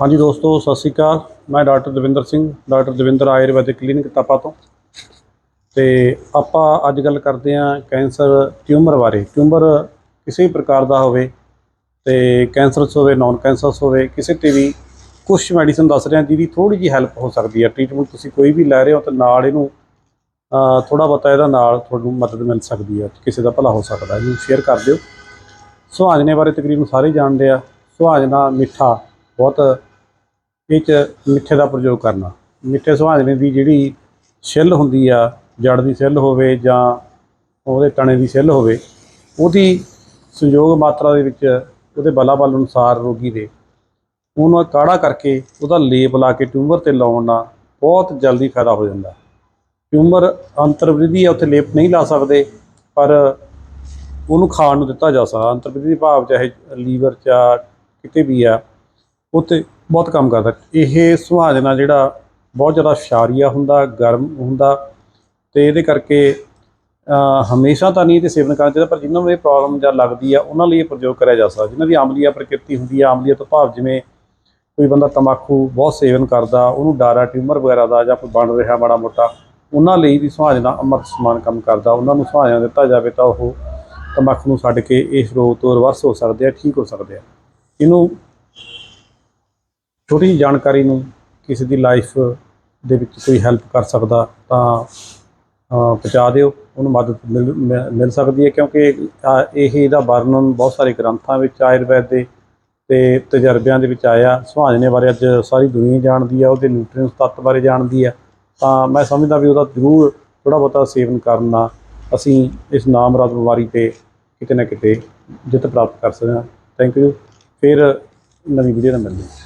ਹਾਂਜੀ ਦੋਸਤੋ, ਸਤਿ ਸ਼੍ਰੀ ਅਕਾਲ। ਮੈਂ doctor Davinder Singh, doctor Davinder Ayurvedic clinic Tapa ਤੋਂ। ਤੇ ਆਪਾਂ ਅੱਜ ਗੱਲ ਕਰਦੇ ਹਾਂ ਕੈਂਸਰ ਟਿਊਮਰ ਬਾਰੇ। ਟਿਊਮਰ ਕਿਸੇ ਵੀ ਪ੍ਰਕਾਰ ਦਾ ਹੋਵੇ ਤੇ ਕੈਂਸਰਸ ਹੋਵੇ ਨਾਨ ਕੈਂਸਰਸ ਹੋਵੇ, ਕਿਸੇ ਤੇ ਵੀ ਕੁਝ ਮੈਡੀਸਨ ਦੱਸ ਰਿਹਾ ਜਿਹਦੀ ਥੋੜੀ ਜਿਹੀ ਹੈਲਪ ਹੋ ਸਕਦੀ ਹੈ। ਟ੍ਰੀਟਮੈਂਟ ਤੁਸੀਂ ਕੋਈ ਵੀ ਲੈ ਰਹੇ ਹੋ ਤੇ ਨਾਲ ਇਹਨੂੰ ਥੋੜਾ ਬਹੁਤਾ ਇਹਦਾ ਨਾਲ ਤੁਹਾਨੂੰ ਮਦਦ ਮਿਲ ਸਕਦੀ ਹੈ। ਕਿਸੇ ਦਾ ਭਲਾ ਹੋ ਸਕਦਾ ਇਹਨੂੰ ਸ਼ੇਅਰ ਕਰ ਦਿਓ। ਸੁਹਾਜਨੇ ਬਾਰੇ ਤਕਰੀਬਨ ਸਾਰੇ ਜਾਣਦੇ ਆ। ਸੁਹਾਜਨਾ ਮਿੱਠਾ ਬਹੁਤ ਇਹ 'ਚ ਮਿੱਠੇ ਦਾ ਪ੍ਰਯੋਗ ਕਰਨਾ। ਮਿੱਠੇ ਸੁਹਾਜਨੇ ਦੀ ਜਿਹੜੀ ਛਿੱਲ ਹੁੰਦੀ ਆ, ਜੜ ਦੀ ਛਿੱਲ ਹੋਵੇ ਜਾਂ ਉਹਦੇ ਤਣੇ ਦੀ ਛਿੱਲ ਹੋਵੇ, ਉਹਦੀ ਸੰਯੋਗ ਮਾਤਰਾ ਦੇ ਵਿੱਚ ਉਹਦੇ ਬਲਾ ਬਲ ਅਨੁਸਾਰ ਰੋਗੀ ਦੇ ਉਹਨੂੰ ਕਾੜਾ ਕਰਕੇ ਉਹਦਾ ਲੇਪ ਲਾ ਕੇ ਟਿਊਮਰ ਤੇ ਲਾਉਣ ਨਾਲ ਬਹੁਤ ਜਲਦੀ ਫਾਇਦਾ ਹੋ ਜਾਂਦਾ। ਟਿਊਮਰ ਅੰਤਰਵਿਧੀ ਆ, ਉੱਥੇ ਲੇਪ ਨਹੀਂ ਲਾ ਸਕਦੇ, ਪਰ ਉਹਨੂੰ ਖਾਣ ਨੂੰ ਦਿੱਤਾ ਜਾ ਸਕਦਾ। ਅੰਤਰਵਿਧੀ ਭਾਵ ਚਾਹੇ ਲੀਵਰ ਚ ਆ, ਕਿਤੇ ਵੀ ਆ ਉੱਤੇ ਬਹੁਤ ਕੰਮ ਕਰਦਾ। ਇਹ ਸੁਹਾਜਣਾ ਜਿਹੜਾ ਬਹੁਤ ਜ਼ਿਆਦਾ ਸ਼ਾਰੀਆ ਹੁੰਦਾ, ਗਰਮ ਹੁੰਦਾ ਤੇ ਇਹਦੇ ਕਰਕੇ ਹਮੇਸ਼ਾ ਤਾਂ ਨਹੀਂ ਇਹਦੇ ਸੇਵਨ ਕਰਨਾ ਚਾਹੀਦਾ, ਪਰ ਜਿਨ੍ਹਾਂ ਨੂੰ ਇਹ ਪ੍ਰੋਬਲਮ ਜਾਂ ਲੱਗਦੀ ਆ, ਉਹਨਾਂ ਲਈ ਇਹ ਪ੍ਰਯੋਗ ਕਰਿਆ ਜਾ ਸਕਦਾ। ਜਿਨ੍ਹਾਂ ਦੀ ਆਮਲੀਆ ਪ੍ਰਕਿਰਤੀ ਹੁੰਦੀ ਆ, ਆਮਲੀਆ ਤੋਂ ਭਾਵ ਜਿਵੇਂ ਕੋਈ ਬੰਦਾ ਤੰਬਾਕੂ ਬਹੁਤ ਸੇਵਨ ਕਰਦਾ, ਉਹਨੂੰ ਡਾਰਾ, ਟਿਊਮਰ ਵਗੈਰਾ ਦਾ ਜਾਂ ਕੋਈ ਬਣ ਰਿਹਾ ਮਾੜਾ ਮੋਟਾ, ਉਹਨਾਂ ਲਈ ਵੀ ਸੁਹਾਜਣਾ ਅਮਰ ਸਮਾਨ ਕੰਮ ਕਰਦਾ। ਉਹਨਾਂ ਨੂੰ ਸੁਹਾਜਣਾ ਦਿੱਤਾ ਜਾਵੇ ਤਾਂ ਉਹ ਤੰਬਾਕੂ ਨੂੰ ਛੱਡ ਕੇ ਇਸ ਰੋਗ ਤੋਂ ਰਿਵਰਸ ਹੋ ਸਕਦੇ ਆ, ਠੀਕ ਹੋ ਸਕਦੇ ਆ। ਇਹਨੂੰ ਛੋਟੀ ਜਿਹੀ ਜਾਣਕਾਰੀ ਨੂੰ ਕਿਸੇ ਦੀ ਲਾਈਫ ਦੇ ਵਿੱਚ ਕੋਈ ਹੈਲਪ ਕਰ ਸਕਦਾ ਤਾਂ ਪਹੁੰਚਾ ਦਿਓ, ਉਹਨੂੰ ਮਦਦ ਮਿਲ, ਮਿਲ- ਮਿਲ ਸਕਦੀ ਹੈ ਕਿਉਂਕਿ ਇਹ, ਇਹਦਾ ਵਰਣਨ ਬਹੁਤ ਸਾਰੇ ਗ੍ਰੰਥਾਂ ਵਿੱਚ, ਆਯੁਰਵੈਦ ਦੇ ਤੇ ਤਜਰਬਿਆਂ ਦੇ ਵਿੱਚ ਆਇਆ, ਸੁਹਾਜਣੇ ਬਾਰੇ ਅੱਜ ਸਾਰੀ ਦੁਨੀਆ ਜਾਣਦੀ ਆ ਉਹਦੇ ਨਿਊਟ੍ਰੀਐਂਟਸ ਤੱਤ ਬਾਰੇ ਜਾਣਦੀ ਆ ਤਾਂ ਮੈਂ ਸਮਝਦਾ ਵੀ ਉਹਦਾ ਜ਼ਰੂਰ ਥੋੜਾ ਬਹੁਤਾ ਸੇਵਨ ਕਰਨ ਨਾਲ ਅਸੀਂ ਇਸ ਨਾਮਰਾਦ ਬਿਮਾਰੀ ਤੇ ਕਿਤੇ ਨਾ ਕਿਤੇ ਜਿੱਤ ਪ੍ਰਾਪਤ ਕਰ ਸਕਦੇ ਹਾਂ। ਥੈਂਕ ਯੂ ਫਿਰ ਨਵੀਂ ਵੀਡੀਓ ਨਾਲ ਮਿਲਦੇ ਹਾਂ।